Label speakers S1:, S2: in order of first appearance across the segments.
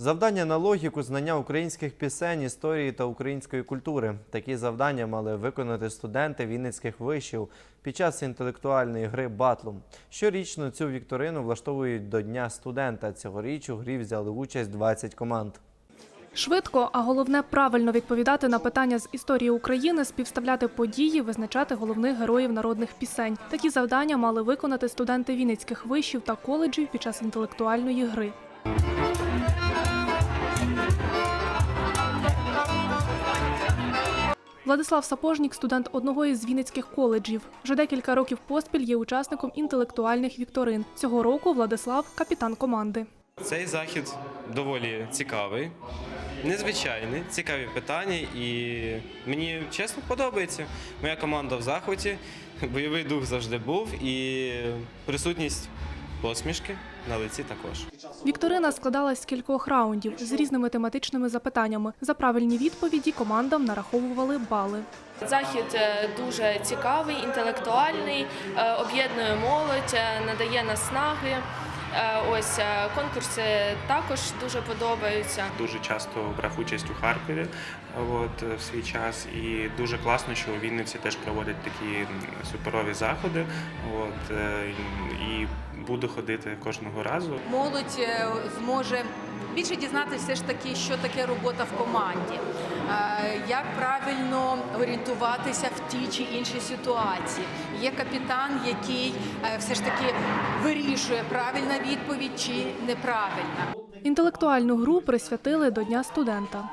S1: Завдання на логіку, знання українських пісень, історії та української культури. Такі завдання мали виконати студенти Вінницьких вишів під час інтелектуальної гри Батлум. Щорічно цю вікторину влаштовують до Дня студента. Цьогоріч у грі взяли участь 20 команд.
S2: Швидко, а головне правильно відповідати на питання з історії України, співставляти події, визначати головних героїв народних пісень. Такі завдання мали виконати студенти Вінницьких вишів та коледжів під час інтелектуальної гри. Владислав Сапожнік, студент одного із Вінницьких коледжів. Вже декілька років поспіль є учасником інтелектуальних вікторин. Цього року Владислав капітан команди.
S3: Цей захід доволі цікавий, незвичайний, цікаві питання, і мені чесно подобається. Моя команда в захваті, бойовий дух завжди був, і присутність посмішки на лиці також.
S2: Вікторина складалась з кількох раундів з різними тематичними запитаннями. За правильні відповіді командам нараховували бали.
S4: Захід е, дуже цікавий, інтелектуальний, е, об'єднує молодь, е, надає наснаги. Ось конкурси також дуже подобаються.
S5: дуже часто брав участь у Харкові от, в свій час, і дуже класно, що у Вінниці теж проводять такі суперові заходи. От, і буду ходити кожного разу.
S6: молодь е, зможе більше дізнатися все ж таки, що таке робота в команді, е, як правильно орієнтуватися в тій чи іншій ситуації. Є капітан, який е, все ж таки вирішує, правильна відповідь чи неправильна.
S2: Інтелектуальну гру присвятили до Дня студента.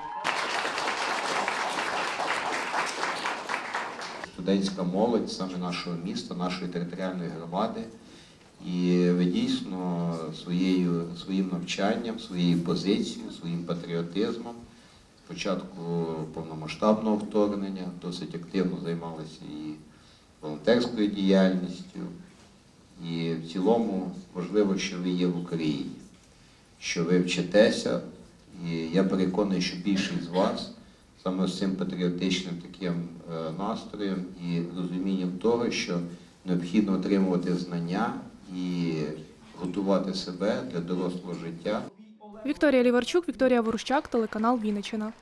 S7: студентська молодь саме нашого міста, нашої територіальної громади. І ви дійсно своєю, своїм навчанням, своєю позицією, своїм патріотизмом, спочатку повномасштабного вторгнення, досить активно займалися і волонтерською діяльністю. І в цілому важливо, що ви є в Україні, що ви вчитеся. І я переконаний, що більшість з вас саме з цим патріотичним таким е, настроєм і розумінням того, що необхідно отримувати знання і готувати себе для дорослого життя.
S2: Вікторія Ліварчук, Вікторія Ворущак, телеканал Вінниччина.